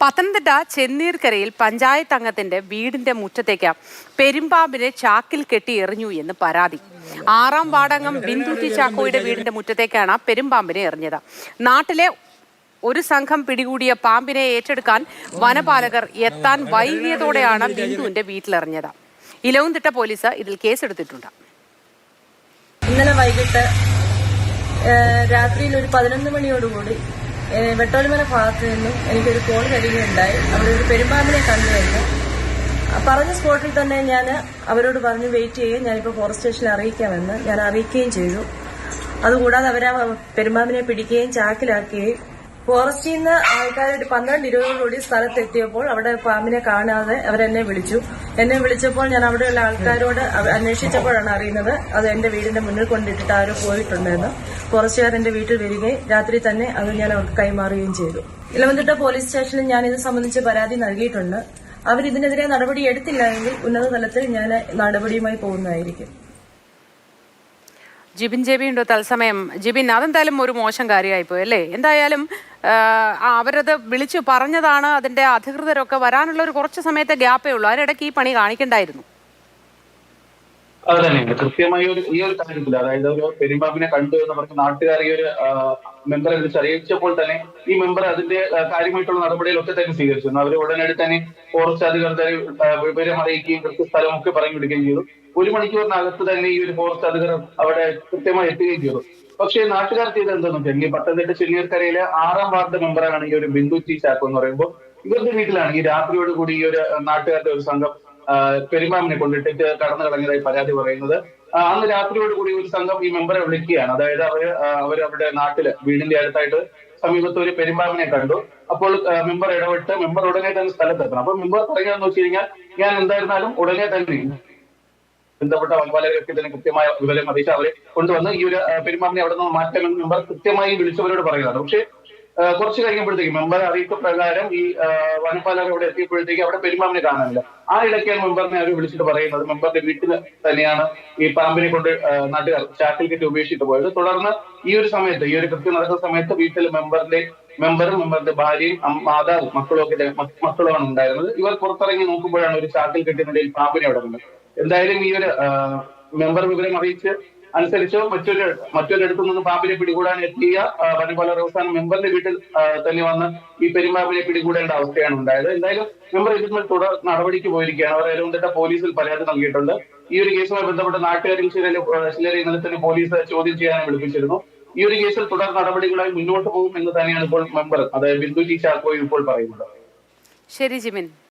പത്തനംതിട്ട ചെന്നീർക്കരയിൽ പഞ്ചായത്ത് അംഗത്തിന്റെ വീടിന്റെ മുറ്റത്തേക്ക് പെരുമ്പാമ്പിനെ ചാക്കിൽ കെട്ടി എറിഞ്ഞു എന്ന് പരാതി. ആറാം വാർഡംഗം ബിന്ദു ചാക്കോയുടെ വീടിന്റെ മുറ്റത്തേക്കാണ് പെരുമ്പാമ്പിനെ എറിഞ്ഞത്. നാട്ടിലെ ഒരു സംഘം പിടികൂടിയ പാമ്പിനെ ഏറ്റെടുക്കാൻ വനപാലകർ എത്താൻ വൈകിയതോടെയാണ് ബിന്ദുവിന്റെ വീട്ടിലെറിഞ്ഞത്. ഇലവുംതിട്ട പോലീസ് ഇതിൽ കേസെടുത്തിട്ടുണ്ട്. ഇന്നലെ വൈകിട്ട് രാത്രിയിൽ ഒരു പതിനൊന്ന് മണിയോടുകൂടി വെട്ടോലിമല ഭാഗത്ത് നിന്നും എനിക്കൊരു കോൾ വരികയുണ്ടായി. അവിടെ ഒരു പെരുമ്പാമ്പിനെ കണ്ടുവരുന്നു പറഞ്ഞ സ്പോട്ടിൽ തന്നെ ഞാൻ അവരോട് പറഞ്ഞു വെയിറ്റ് ചെയ്യുകയും ഞാനിപ്പോൾ ഫോറസ്റ്റ് സ്റ്റേഷനിൽ അറിയിക്കാമെന്ന്. ഞാൻ അറിയിക്കുകയും ചെയ്തു. അതുകൂടാതെ അവരാ പെരുമ്പാമ്പിനെ പിടിക്കുകയും ചാക്കിലാക്കുകയും ഫോറസ്റ്റിൽ നിന്ന് ആൾക്കാർ ഒരു പന്ത്രണ്ട് ഇരുപതോടുകൂടി സ്ഥലത്തെത്തിയപ്പോൾ അവിടെ പാമ്പിനെ കാണാതെ അവരെന്നെ വിളിച്ചു. എന്നെ വിളിച്ചപ്പോൾ ഞാൻ അവിടെയുള്ള ആൾക്കാരോട് അന്വേഷിച്ചപ്പോഴാണ് അറിയുന്നത് അത് എന്റെ വീടിന്റെ മുന്നിൽ കൊണ്ടിട്ടിട്ട് ആരോ പോയിട്ടുണ്ടെന്ന്. ഫോറസ്റ്റുകാർ എന്റെ വീട്ടിൽ വരികയും രാത്രി തന്നെ അത് ഞാൻ അവർക്ക് കൈമാറുകയും ചെയ്തു. ഇലവന്തിട്ട പോലീസ് സ്റ്റേഷനിൽ ഞാൻ ഇത് സംബന്ധിച്ച് പരാതി നൽകിയിട്ടുണ്ട്. അവരിതിനെതിരെ നടപടി എടുത്തില്ല എങ്കിൽ ഉന്നത തലത്തിൽ ഞാൻ നടപടിയുമായി പോകുന്നതായിരിക്കും. ജിബിൻ ജെബി ഉണ്ടോ? തത്സമയം. ജിബിൻ അതെന്തായാലും ഒരു മോശം കാര്യമായിപ്പോയി അല്ലേ? എന്തായാലും അവരത് വിളിച്ചു പറഞ്ഞതാണ് അതിന്റെ അധികൃതരൊക്കെ വരാനുള്ള ഒരു കുറച്ച് സമയത്തെ ഗ്യാപ്പേ ഉള്ളൂ. അതിനിടയ്ക്ക് ഈ പണി കാണിക്കണ്ടായിരുന്നു. അത് തന്നെയാണ് കൃത്യമായി ഒരു ഈ ഒരു കാര്യത്തിൽ അതായത് ഒരു പെരുമ്പാമ്പിനെ കണ്ടു എന്ന് പറഞ്ഞ് നാട്ടുകാർ ഈ ഒരു മെമ്പറെ വിളിച്ച് അറിയിച്ചപ്പോൾ തന്നെ ഈ മെമ്പർ അതിന്റെ കാര്യമായിട്ടുള്ള നടപടികളൊക്കെ തന്നെ സ്വീകരിച്ചു. അവർ ഉടനടി തന്നെ ഫോറസ്റ്റ് അധികൃതരെ വിവരം അറിയിക്കുകയും കൃത്യ സ്ഥലമൊക്കെ പറഞ്ഞു വിടുകയും ചെയ്തു. ഒരു മണിക്കൂറിനകത്ത് തന്നെ ഈ ഒരു ഫോറസ്റ്റ് അധികൃതർ അവിടെ കൃത്യമായി എത്തുകയും ചെയ്തു. പക്ഷേ നാട്ടുകാർ ചെയ്ത് എന്താണെന്ന് വെച്ചാൽ ഈ പത്തനംതിട്ട ചെന്നിയർക്കരയിലെ ആറാം വാർഡ് മെമ്പറാണ് ഈ ഒരു ബിന്ദു ടി ചാക്കോ എന്ന് പറയുമ്പോൾ ഇവരുടെ വീട്ടിലാണ് ഈ രാത്രിയോട് കൂടി ഈ ഒരു നാട്ടുകാരുടെ ഒരു സംഘം ആ, പെരുമ്പാമ്പിനെ കൊണ്ടിട്ടിട്ട് കടന്നു കളഞ്ഞതായി പരാതി പറയുന്നത്. അന്ന് രാത്രിയോട് കൂടി ഒരു സംഘം ഈ മെമ്പറെ വിളിക്കുകയാണ്. അതായത് അവർ അവരവരുടെ നാട്ടിൽ വീടിന്റെ അടുത്തായിട്ട് സമീപത്ത് ഒരു പെരുമ്പാമ്പിനെ കണ്ടു. അപ്പോൾ മെമ്പർ ഇടപെട്ട് മെമ്പർ ഉടനെ തന്നെ സ്ഥലത്തെത്തണം. അപ്പൊ മെമ്പർ പറയുകയെന്ന് വെച്ച് കഴിഞ്ഞാൽ ഞാൻ എന്തായിരുന്നാലും ഉടനെ തന്നെ ബന്ധപ്പെട്ട വനപാലകരൊക്കെ ഇതിന് കൃത്യമായ വിവരം അറിയിച്ച് അവരെ കൊണ്ടുവന്ന് ഈ ഒരു പെരുമാറിനെ അവിടെ നിന്ന് മാറ്റാമെന്ന് മെമ്പർ കൃത്യമായി വിളിച്ചവരോട് പറയുന്നതാണ്. പക്ഷേ കുറച്ച് കഴിയുമ്പോഴത്തേക്ക് മെമ്പർ അറിയിപ്പ് പ്രകാരം ഈ വനപാലകർ അവിടെ എത്തിയപ്പോഴത്തേക്ക് അവിടെ പെരുമാമിനെ കാണാനില്ല. ആ ഇടയ്ക്കാണ് മെമ്പറിനെ അവർ വിളിച്ചിട്ട് പറയുന്നത് മെമ്പറിന്റെ വീട്ടിൽ തന്നെയാണ് ഈ പാമ്പിനെ കൊണ്ട് നാട്ടുകാർ ചാക്കിൽ കെട്ടി ഉപേക്ഷിച്ചിട്ട് പോയത്. തുടർന്ന് ഈ ഒരു സമയത്ത് ഈ ഒരു കൃത്യം നടക്കുന്ന സമയത്ത് വീട്ടിൽ മെമ്പറിന്റെ മെമ്പറും മെമ്പറിന്റെ ഭാര്യയും മാതാവും മക്കളും ഒക്കെ മക്കളുമാണ് ഉണ്ടായിരുന്നത്. ഇവർ പുറത്തിറങ്ങി നോക്കുമ്പോഴാണ് ഒരു ചാക്കിൽ നിലയിൽ പാമ്പിനെ അവിടെ കണ്ടത്. എന്തായാലും ഈ ഒരു മെമ്പർ വിവരം അറിയിച്ച് അനുസരിച്ച് മറ്റൊരു മറ്റൊരിടത്തു നിന്ന് പാമ്പിനെ പിടികൂടാൻ എത്തിയ വനപാല റോസാൻ മെമ്പറിന്റെ വീട്ടിൽ തന്നെ വന്ന് ഈ പെരുമ്പാമ്പിനെ പിടികൂടേണ്ട അവസ്ഥയാണ് ഉണ്ടായത്. എന്തായാലും മെമ്പർ ഇതിന്മേൽ തുടർ നടപടിക്ക് പോയിരിക്കുകയാണ്. അവർ എലവുണ്ടിട്ട പോലീസിൽ പരാതി നൽകിയിട്ടുണ്ട്. ഈ ഒരു കേസുമായി ബന്ധപ്പെട്ട് നാട്ടുകാരിൽ ചില ചിലരെ ഇന്നലെ തന്നെ പോലീസ് ചോദ്യം ചെയ്യാൻ വിളിപ്പിച്ചിരുന്നു. ഈ ഒരു കേസിൽ തുടർ നടപടികളായി മുന്നോട്ട് പോകും എന്ന് തന്നെയാണ് ഇപ്പോൾ മെമ്പർ അതായത് ബിന്ദു ജി ചാക്കോയും ഇപ്പോൾ പറയുന്നത്. ശരി ജിബിൻ